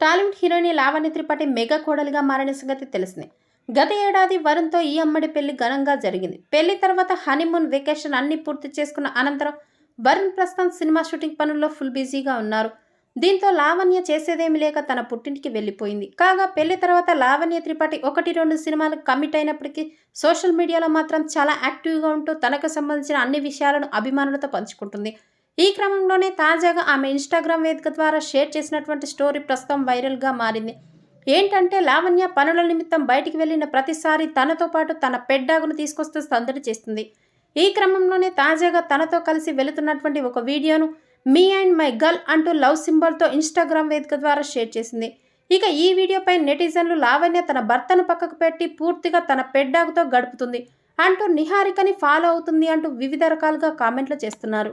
Tollywood heroine Lavanya Tripathi mega కోడలిగా మారిన సంగతి తెలిసిందే. గత ఏడాది వరుణ్తో ఈ అమ్మడి పెళ్ళి ఘనంగా జరిగింది. పెళ్ళి తర్వాత హనీమూన్ వెకేషన్ అన్ని పూర్తి చేసుకున్న అనంతరం వరుణ్ ప్రస్తుతం సినిమా షూటింగ్ పనుల్లో ఫుల్ బిజీగా ఉన్నారు. దీంతో లావణ్య చేసేదేమీ లేక తన పుట్టింటికి వెళ్ళిపోయింది. కాగా పెళ్ళి తర్వాత లావణ్య త్రిపాఠి ఒకటి రెండు సినిమాలు కమిట్ అయినప్పటికీ సోషల్ మీడియాలో మాత్రం చాలా యాక్టివ్గా ఉంటూ తనకు సంబంధించిన అన్ని విషయాలను అభిమానులతో పంచుకుంటుంది. ఈ క్రమంలోనే తాజాగా ఆమె ఇన్స్టాగ్రామ్ వేదిక ద్వారా షేర్ చేసినటువంటి స్టోరీ ప్రస్తుతం వైరల్గా మారింది. ఏంటంటే లావణ్య పనుల నిమిత్తం బయటికి వెళ్ళిన ప్రతిసారి తనతో పాటు తన పెడ్డాగును తీసుకొస్తూ సందడి చేస్తుంది. ఈ క్రమంలోనే తాజాగా తనతో కలిసి వెళుతున్నటువంటి ఒక వీడియోను మీ అండ్ మై గర్ల్ అంటూ లవ్ సింబల్తో ఇన్స్టాగ్రామ్ వేదిక ద్వారా షేర్ చేసింది. ఇక ఈ వీడియోపై నెటిజన్లు లావణ్య తన భర్తను పక్కకు పెట్టి పూర్తిగా తన పెడ్డాగుతో గడుపుతుంది అంటూ నిహారికని ఫాలో అవుతుంది అంటూ వివిధ రకాలుగా కామెంట్లు చేస్తున్నారు.